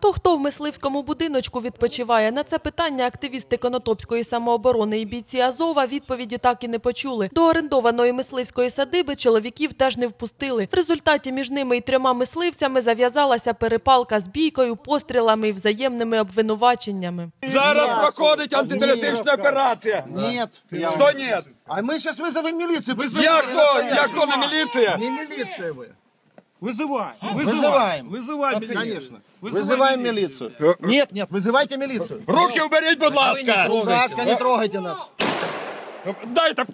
Хто хто в мисливському будиночку відпочиває? На це питання активісти Конотопської самооборони і бійці Азова відповіді так і не почули. До орендованої мисливської садиби чоловіків теж не впустили. В результаті між ними і трьома мисливцями зав'язалася перепалка з бійкою, пострілами і взаємними обвинуваченнями. Зараз проходить антитерористична операція. Нет. Что нет? А мы сейчас вызовем милицию. Я хто? Я хто не міліція? Не милиция вы. Вызывай. Вызываем. Вызывай. Вот, милицию. Конечно. Вызывай Вызываем милицию. милицию. Нет, нет, вызывайте милицию. Руки уберіть, будь ласка! Будь ласка, не трогайте нас. Дайте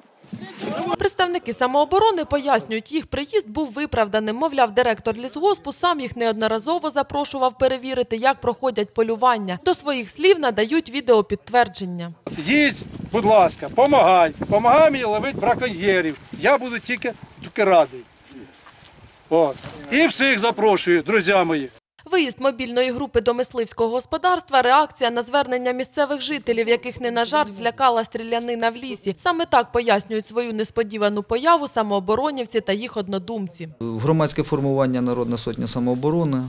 Представники самооборони пояснюють, їх приїзд був виправданим. Мовляв, директор лісгоспу сам їх неодноразово запрошував перевірити, як проходять полювання. До своїх слів надають відеопідтвердження. Їсть, будь ласка, помагай. Помагай мені ловити браконьєрів. Я буду тільки, тільки радий. От. І всіх запрошую, друзі мої. Виїзд мобільної групи до мисливського господарства – реакція на звернення місцевих жителів, яких не на жарт злякала стрілянина в лісі. Саме так пояснюють свою несподівану появу самооборонівці та їх однодумці. В громадське формування Народна сотня самооборони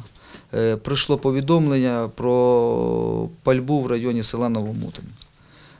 е, прийшло повідомлення про пальбу в районі села Новомутин.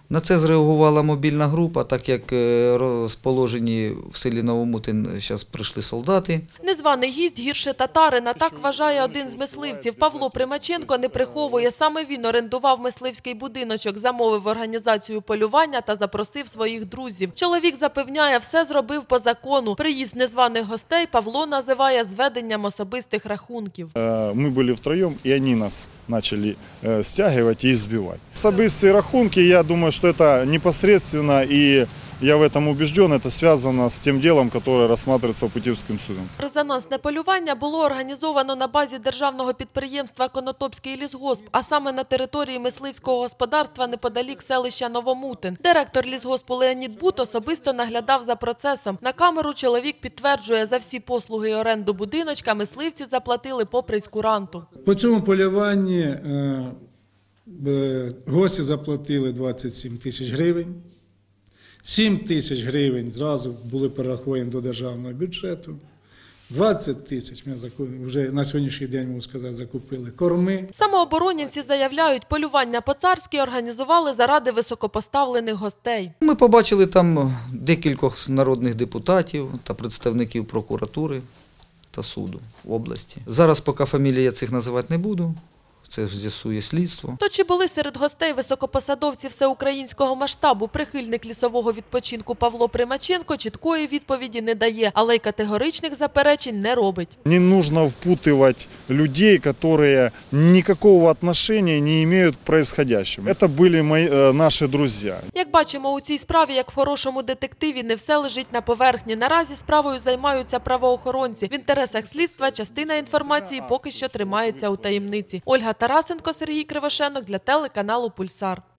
На це зреагувала мобільна група, так як е, розположені в селі Новомутин зараз прийшли солдати. Незваний гість гірше татарина, так вважає один з мисливців. Павло Примаченко не приховує. Саме він орендував мисливський будиночок, замовив організацію полювання та запросив своїх друзів. Чоловік запевняє, все зробив по закону. Приїзд незваних гостей Павло називає зведенням особистих рахунків. Э, Мы были втроем, и они нас начали э, стягивать и избивать. Особистые рахунки, я думаю, что это непосредственно, и я в этом убежден, это связано с тем делом, которое рассматривается Путивским судом. Резонансне полювання було організовано на базі державного підприємства Конотопський лісгосп, а саме на території мисливського господарства неподалік селища Новомутин. Директор лісгоспу Леонід Бут особисто наглядав за процесом. На камеру чоловік підтверджує, за всі послуги і оренду будиночка мисливці заплатили по прейскуранту. По цьому полюванні е, е, гості заплатили 27 тисяч гривень. 7 тисяч гривень зразу були перераховані до державного бюджету. 20 тисяч ми вже на сьогоднішній день, можу сказати, закупили корми. Самооборонівці заявляють, полювання по-царськи організували заради високопоставлених гостей. Ми побачили там декількох народних депутатів та представників прокуратури та суду в області. Зараз поки фамілії я цих називати не буду, це з'ясує слідство. То чи були серед гостей високопосадовці всеукраїнського масштабу? Прихильник лісового відпочинку Павло Примаченко чіткої відповіді не дає, але й категоричних заперечень не робить. Не нужно впутывать людей, которые никакого отношения не имеют к происходящему. Это были мои, э, наши друзья. Як бачимо у цій справі, як в хорошому детективі, не все лежить на поверхні. Наразі справою займаються правоохоронці. В інтересах слідства частина інформації поки що тримається у таємниці. Ольга Тарасенко, Сергій Кривошенок для телеканалу Пульсар.